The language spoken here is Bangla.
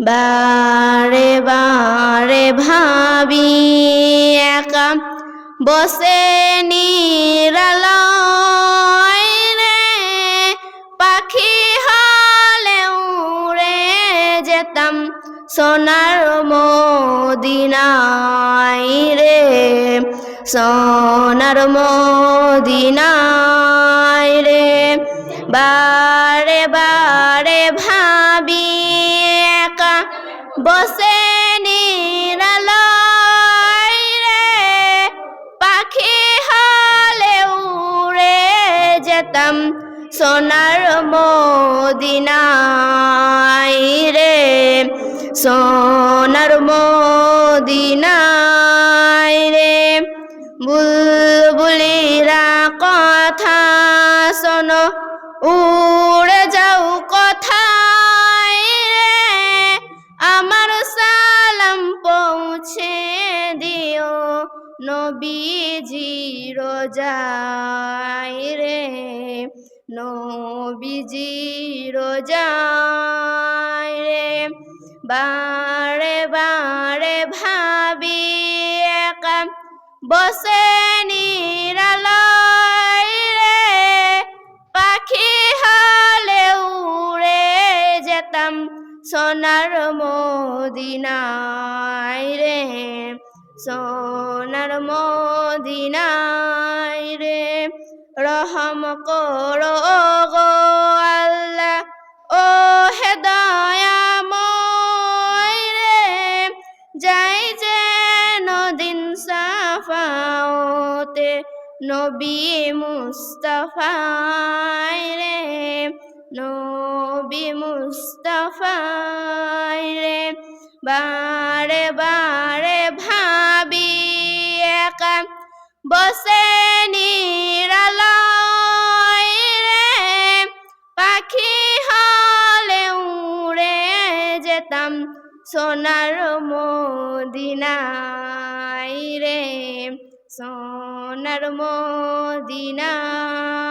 বারে বারে ভাবি একা বসে নিরালয় রে। পাখি হলে উড়ে যেতাম সোনার মদিনায় রে। সোনার মদিনায় রে। বারে বারে ভাবি বসে নিরালয় রে। পাখি হলে উড়ে যেতাম সোনার মদিনায় রে। সোনার মদিনায় রে। বুলবুলিরা কথা শোনো উড়ে নবীজি রোজাই রে, নবীজি রোজাই রে। বারে বারে ভাবি একা বসে নিরালয় রে, পাখি হলে উড়ে যেতাম সোনার মদিনায় রে। সোনার মদিনায় রে, রহম করো গো আল্লাহ, ও হেদায়াময় রে, যাই যে নদিন সাফাওতে নবী মুস্তফায় রে, নবী মুস্তফায় রে বারে বারে ভাবি একা বসে রে। পাখি হলে উড়ে যেতাম সোনার মদিনায় রে, সোনার মদিনায়।